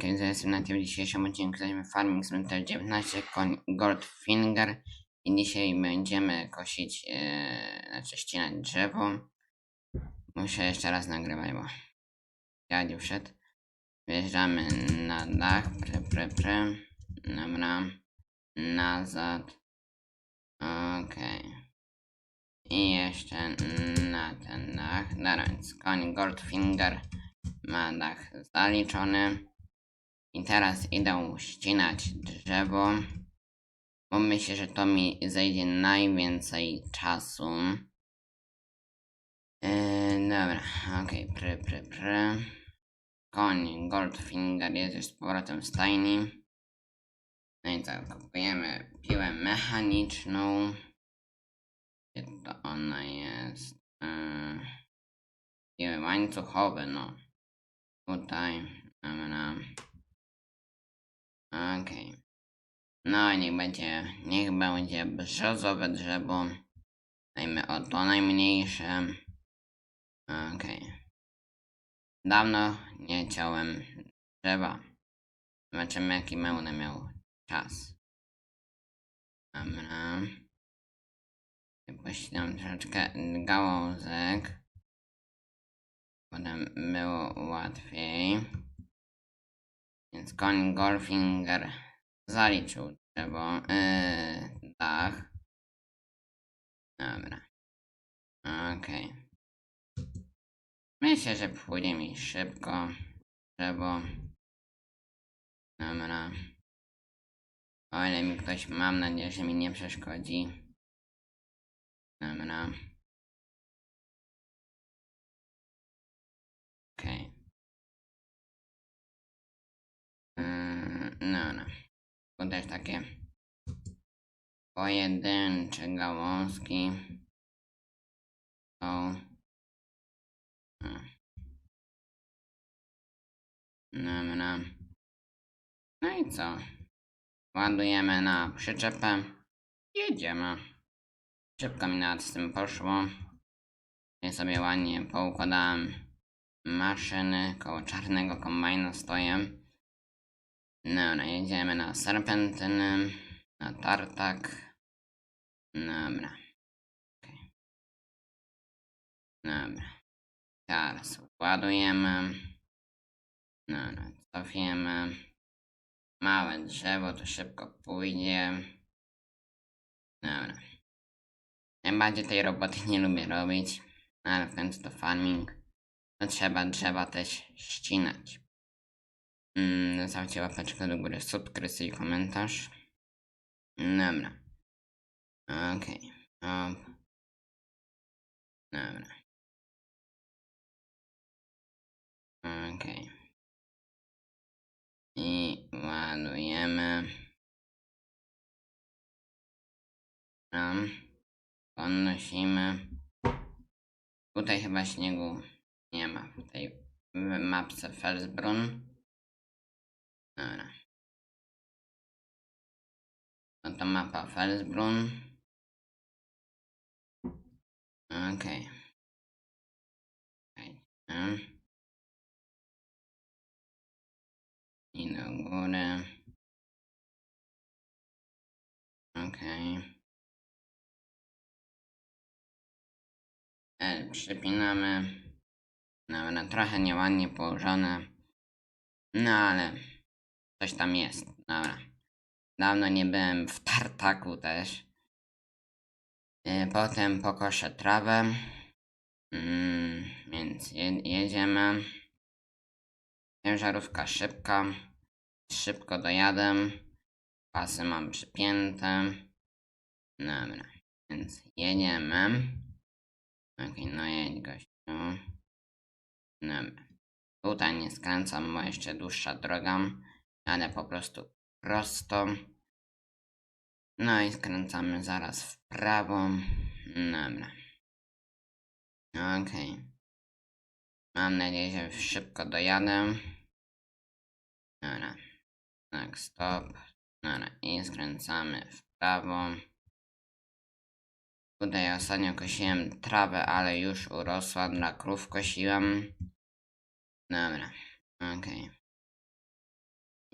Hejka, jestem na tym dzisiejszym odcinku jesteśmy Farming Center 19 koń Goldfinger i dzisiaj będziemy kosić, yy, znaczy ścinać drzewo. Muszę jeszcze raz nagrywać, bo dziadziu wszedł. Wjeżdżamy na dach, pry, pry, pry. Dobra, nazad. Okej. I jeszcze na ten dach. Dobra, koń Goldfinger ma dach zaliczony. I teraz idę ścinać drzewo. Bo myślę, że to mi zejdzie najwięcej czasu. Yy, dobra, okej, pry, pry, pry. Koń Goldfinger jest już z powrotem w stajni. No i co, kupujemy piłę mechaniczną. Gdzie to ona jest? Yy, piły łańcuchowe, no. Tutaj, dobra. Okej. No i niech będzie, niech będzie brzozowe drzewo. Dajmy o to najmniejsze. Okej. Dawno nie ciąłem drzewa. Zobaczymy jaki będę miał czas. Dobra. Pościnam troszeczkę gałązek. Potem było łatwiej. Więc koń Golfinger zaliczył drzewo, yy, dach. Dobra. Okej. Myślę, że pójdzie mi szybko drzewo. Dobra. O ile mi ktoś, mam nadzieję, że mi nie przeszkodzi. Dobra. No, no. Tu też takie pojedyncze gałązki są. No. Dobra. No i co? Ładujemy na przyczepę. Jedziemy. Szybko mi nad tym poszło. Ja sobie ładnie poukładałem maszyny koło czarnego kombajnu stoję. Dobra, jedziemy na serpentyny, na tartak. Dobra. Okay. Dobra. Teraz ładujemy. Dobra, cofiemy. Małe drzewo to szybko pójdzie. Dobra. Najbardziej tej roboty nie lubię robić, ale w końcu to farming. To trzeba drzewa też ścinać. Mm, zostawcie łapeczkę do góry, subskrypcję i komentarz. Dobra. Okej. Okay. Dobra. Okej. Okay. I ładujemy. Tam. Podnosimy. Tutaj chyba śniegu nie ma w tej mapce Felsbrunn. Dobra. No to mapa Felsbrunn. Okej. Okay. I do góry. Okej. Okay. E, przypinamy. Dobra, trochę nieładnie położone. No ale coś tam jest. Dobra. Dawno nie byłem w tartaku też. E, potem pokoszę trawę. Mm, więc je, jedziemy. Ciężarówka szybka. Szybko dojadę. Pasy mam przypięte. Dobra. Więc jedziemy. Okej, okay, no jedź gościu. Dobra. Tutaj nie skręcam, bo jeszcze dłuższa droga, ale po prostu prosto. No i skręcamy zaraz w prawo. Dobra. Okej. Okay. Mam nadzieję, że szybko dojadę. Dobra. Tak, stop. Dobra. I skręcamy w prawo. Tutaj ostatnio kosiłem trawę, ale już urosła, dla krów kosiłem. Dobra, okej.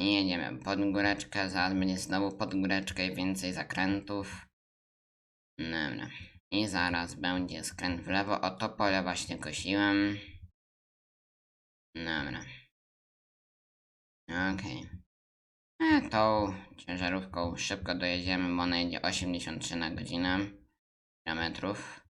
I jedziemy pod góreczkę, zaraz znowu pod góreczkę i więcej zakrętów. Dobra. I zaraz będzie skręt w lewo. O to pole właśnie kosiłem. Dobra. Okej. E, tą ciężarówką szybko dojedziemy, bo ona jedzie 83 na godzinę kilometrów.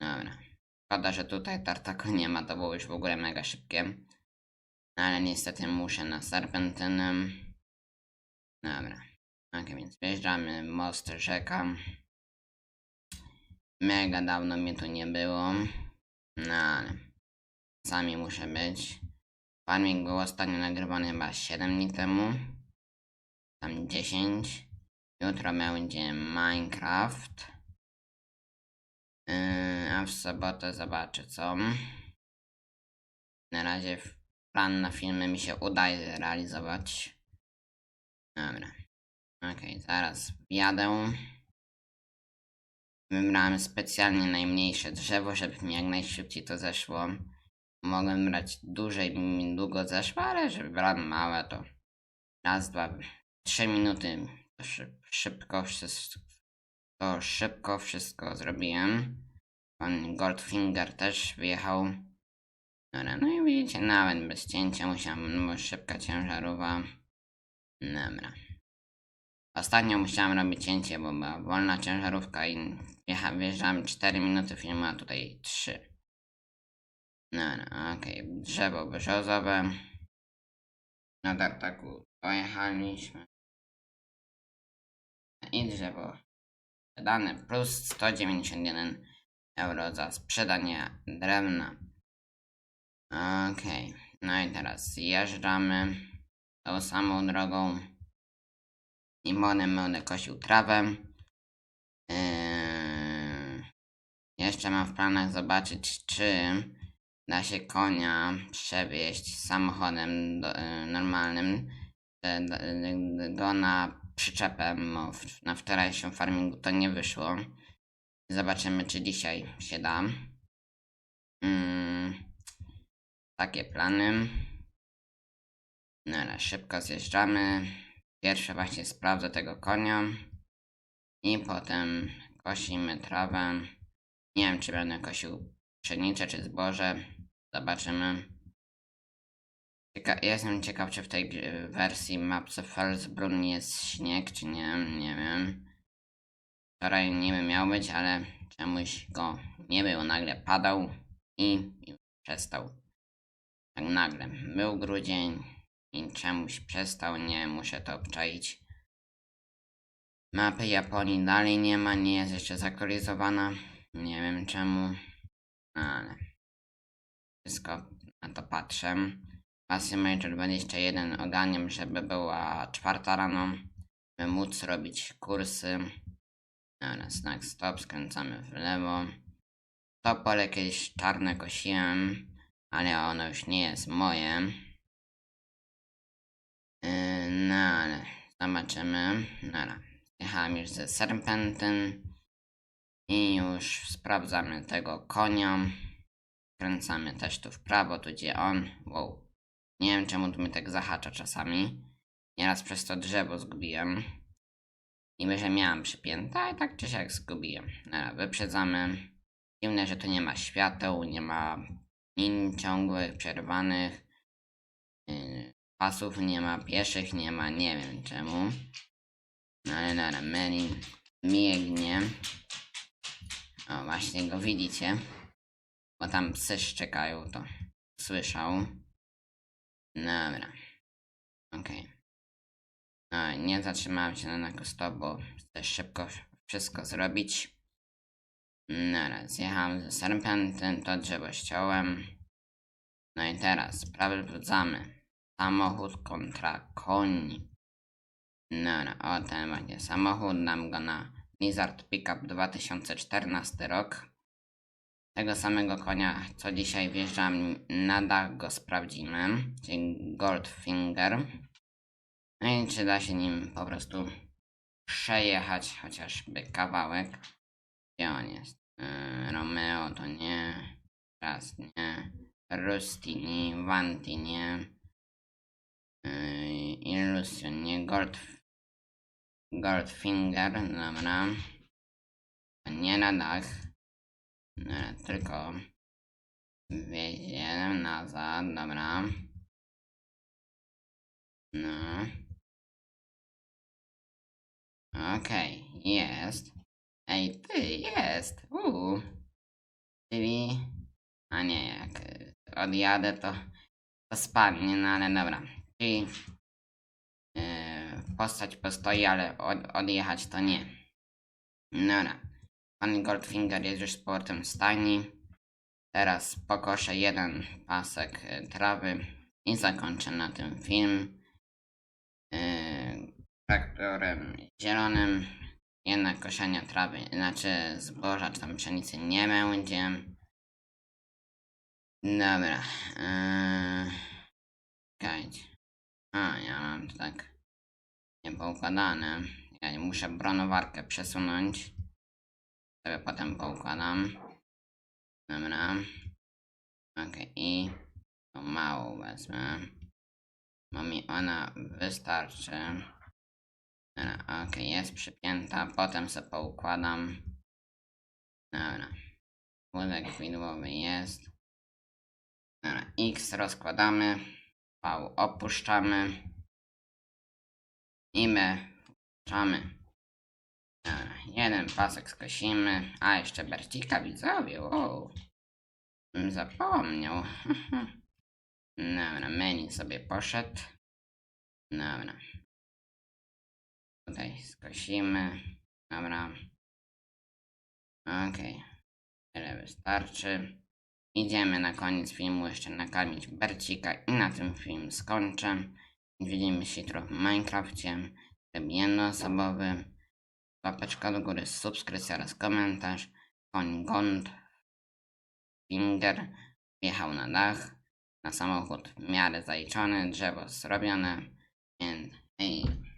Dobra. Szkoda, że tutaj tartaku nie ma, to było już w ogóle mega szybkie. Ale niestety muszę na serpentynę. Dobra. Ok, więc wjeżdżamy, most, rzeka. Mega dawno mnie tu nie było. No ale sami muszę być. Farming był ostatnio nagrywany chyba 7 dni temu. Tam 10. Jutro będzie Minecraft. Yy, a w sobotę zobaczę co. Na razie plan na filmy mi się udaje realizować. Dobra. Okej, zaraz wjadę. Wybrałem specjalnie najmniejsze drzewo, żeby mi jak najszybciej to zeszło. Mogłem brać duże i mi długo zeszło, ale że wybrałem małe to raz, dwa, trzy minuty to szyb, szybko wszystko, to szybko wszystko zrobiłem. Pan Goldfinger też wyjechał. Dobra, no i widzicie, nawet bez cięcia musiałem, no bo szybka ciężarowa. Dobra. Ostatnio musiałem robić cięcie, bo była wolna ciężarówka i wjecha- wjeżdżałem 4 minuty filmu, a tutaj 3. Dobra, okej, drzewo brzozowe. Na tartaku pojechaliśmy. I drzewo sprzedane plus 191 euro za sprzedanie drewna. Okej, no i teraz zjeżdżamy tą samą drogą i potem będę kosił trawę. Yy, jeszcze mam w planach zobaczyć, czy da się konia przewieźć samochodem do, yy, normalnym e, go na przyczepę, bo w, na wczorajszym farmingu to nie wyszło. Zobaczymy, czy dzisiaj się da. Mm, takie plany. No ale szybko zjeżdżamy. Pierwsze właśnie sprawdzę tego konia. I potem kosimy trawę. Nie wiem, czy będę kosił pszenicę czy zboże. Zobaczymy. Cieka- jestem ciekaw, czy w tej wersji Maps of Felsbrunn jest śnieg, czy nie. Nie wiem. Wczoraj niby miał być, ale czemuś go nie było. Nagle padał i przestał. Tak nagle. Był grudzień i czemuś przestał. Nie, muszę to obczaić. Mapy Japonii dalej nie ma, nie jest jeszcze zaktualizowana. Nie wiem czemu, ale wszystko na to patrzę. Pasy Major 21 oganiam, żeby była czwarta rano, by móc robić kursy. Dobra, snack stop, skręcamy w lewo. To pole kiedyś czarne kosiłem, ale ono już nie jest moje. Yy, no ale zobaczymy. Dobra. Jechałem już ze serpentyn i już sprawdzamy tego konia. Kręcamy też tu w prawo, tu gdzie on. Wow. Nie wiem czemu tu mnie tak zahacza czasami. Nieraz przez to drzewo zgubiłem. Niby, że miałem przypięte, a i tak czy siak zgubiłem. Dobra, wyprzedzamy. Dziwne, że tu nie ma świateł, nie ma linii ciągłych, przerwanych. Yy, pasów nie ma, pieszych nie ma, nie wiem czemu. No ale dobra, Meli biegnie. O, właśnie go widzicie. Bo tam psy szczekają, to słyszał. Dobra. Okej. No, nie zatrzymałem się na nakostop, bo chcę szybko wszystko zrobić. Dobra, zjechałem ze serpentyn, to drzewo ściąłem. No i teraz sprawdzamy. Samochód kontra koń. Dobra, o ten właśnie samochód, dam go na Lizard Pickup 2014 rok. Tego samego konia, co dzisiaj wjeżdżam na dach, go sprawdzimy, czyli Goldfinger. No i czy da się nim po prostu przejechać chociażby kawałek. Gdzie on jest? Yy, Romeo to nie, raz nie, Rusty nie, Vanti nie. Yy, Lucio, nie Gold... Goldfinger, dobra. Nie na dach. No, tylko wjedziemy nazad, dobra. No. Okej, jest. Ej, ty, jest. Uuu. Czyli... A nie, jak y, odjadę, to, to spadnie, no ale dobra. Czyli... Yy, postać postoi, ale od, odjechać to nie. Dobra. Pan Goldfinger jest już w stajni. Teraz pokoszę jeden pasek y, trawy i zakończę na tym film. Yy, traktorem zielonym. Jednak koszenia trawy, znaczy zboża czy tam pszenicy nie będzie. Dobra. Czekajcie. A, ja mam to tak niepoukładane. Ja muszę bronowarkę przesunąć. Sobie potem poukładam. Dobra. Okej, i tą małą wezmę. Bo mi ona wystarczy. Dobra, okej, jest przypięta. Potem sobie poukładam. Dobra. Wózek widłowy jest. Dobra, X rozkładamy. V opuszczamy. I my wpuszczamy. Dobra, jeden pasek skosimy. A, jeszcze bercika widzowie, wow. Zapomniał. Dobra, menu sobie poszedł. Dobra. Tutaj skosimy. Dobra. Okej. Tyle wystarczy. Idziemy na koniec filmu jeszcze nakarmić Bercika i na tym film skończę. Widzimy się jutro w Minecrafcie. Tryb jednoosobowy. Łapeczka do góry, subskrypcja oraz komentarz. Koń Gond Finger wjechał na dach. Na samochód w miarę zaliczony, drzewo zrobione. And hey.